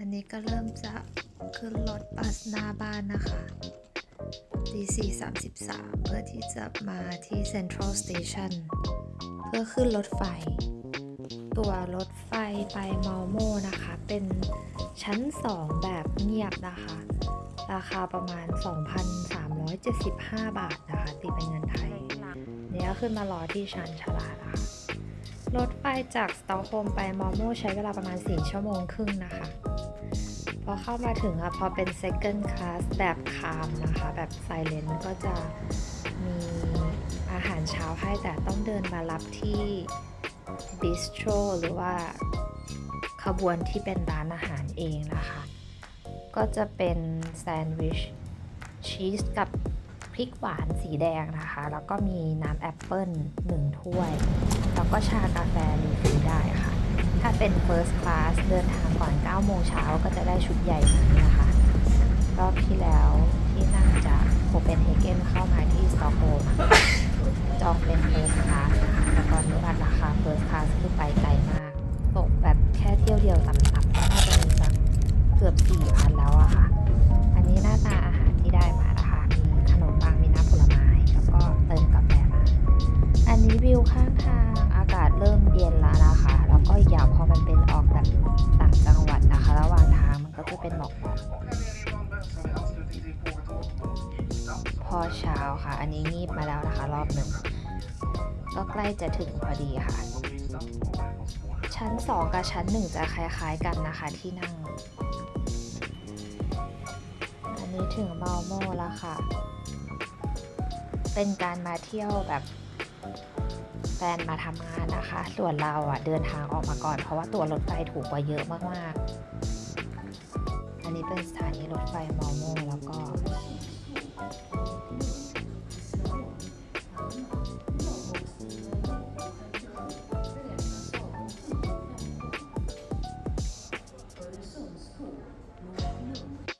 อันนี้ก็เริ่มจะขึ้นรถบัสหน้าบ้านนะคะตีสี่สามสิบสามเพื่อที่จะมาที่ Central Station เพื่อขึ้นรถไฟ ตัวรถไฟไปมอลโมนะคะ เป็นชั้น 2 แบบเงียบนะคะ ราคาประมาณ 2,375 บาทนะคะตีเป็นเงินไทย เนี่ยขึ้นมารอที่ชานชาลานะคะรถไฟจากสตอกโฮมไปมอลโมใช้เวลาประมาณ 4 ชั่วโมงครึ่งนะคะ พอเข้ามาถึงอะพอเป็น second class แบบคามนะคะ แบบ silent ก็จะมีอาหารเช้าให้แต่ต้องเดินมารับที่ bistro หรือว่าขบวนที่เป็นร้านอาหารเองนะคะ ก็จะเป็นแซนด์วิชชีสกับพริกหวานสีแดงนะคะ แล้วก็มีน้ำแอปเปิล1ถ้วย แล้วก็ชากาแฟรีฟิลได้ค่ะ ถ้าเป็น First Class เดินทางก่อน 9 โมงเช้าก็จะได้ชุดใหญ่นี้นะคะ รอบที่แล้วที่นั่งจากโคเปนเฮเกนเข้ามาที่สตอกโฮล์มจองเป็น First Class นะคะแต่ตอนนี้บัตรราคา First Class คือไปไกลมาก ตกแบบแค่เที่ยวเดียวต่ำๆก็น่าจะมีสักเกือบ 4,000 แล้วอะค่ะ อันนี้หน้าตาอาหารที่ได้มานะคะ มีขนมปังมีน้ำผลไม้ แล้วก็เติมกาแฟมา อันนี้วิวข้างทางอากาศเริ่มเย็นแล้วนะคะ ก็อีกอย่างพอมันเป็นออกแบบต่างจังหวัดนะคะ ระหว่างทางมันก็จะเป็นหมอกหมอกพอเช้าค่ะ อันนี้งีบมาแล้วนะคะ รอบหนึ่งก็ใกล้จะถึงพอดีค่ะ ชั้น 2 กับชั้น 1 จะคล้าย ๆ กันนะคะที่นั่ง อันนี้ถึงเมาโมแล้วค่ะ เป็นการมาเที่ยวแบบ แฟนมาทำงานนะคะ ส่วนเราอะเดินทางออกมาก่อน เพราะว่าตัวรถไฟถูกกว่าเยอะมากๆ อันนี้เป็นสถานีรถไฟมอโมแล้วก็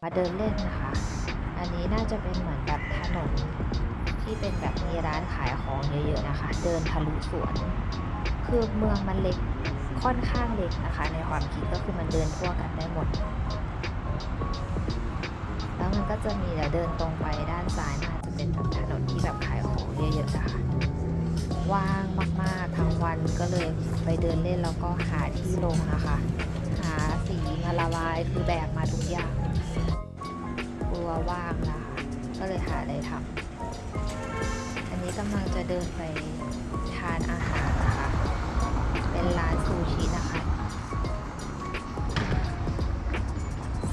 มาเดินเล่นนะคะ อันนี้น่าจะเป็นเหมือนแบบถนน ที่เป็นแบบมีร้านขายของเยอะๆนะคะ เดินทะลุสวน คือเมืองมันเล็กค่อนข้างเล็กนะคะ ในความคิดก็คือมันเดินทั่วกันได้หมด แล้วมันก็จะมีเดี๋ยวเดินตรงไปด้านซ้ายน่าจะเป็นแบบถนนที่แบบขายของเยอะๆนะคะว่างมากๆทั้งวันก็เลยไปเดินเล่นแล้วก็หาที่ลงนะคะ หาสีมาระบายคือแบกมาทุกอย่างกลัวว่างนะคะก็เลยหาอะไรทำ อันนี้กำลังจะเดินไปทานอาหารนะคะ เป็นร้านซูชินะคะ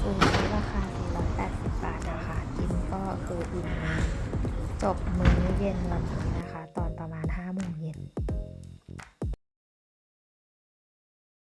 ซูชิราคา 480 บาทนะคะ กินก็คืออิ่มจบมื้อเย็นวันนี้นะคะ ตอนประมาณ5โมงเย็น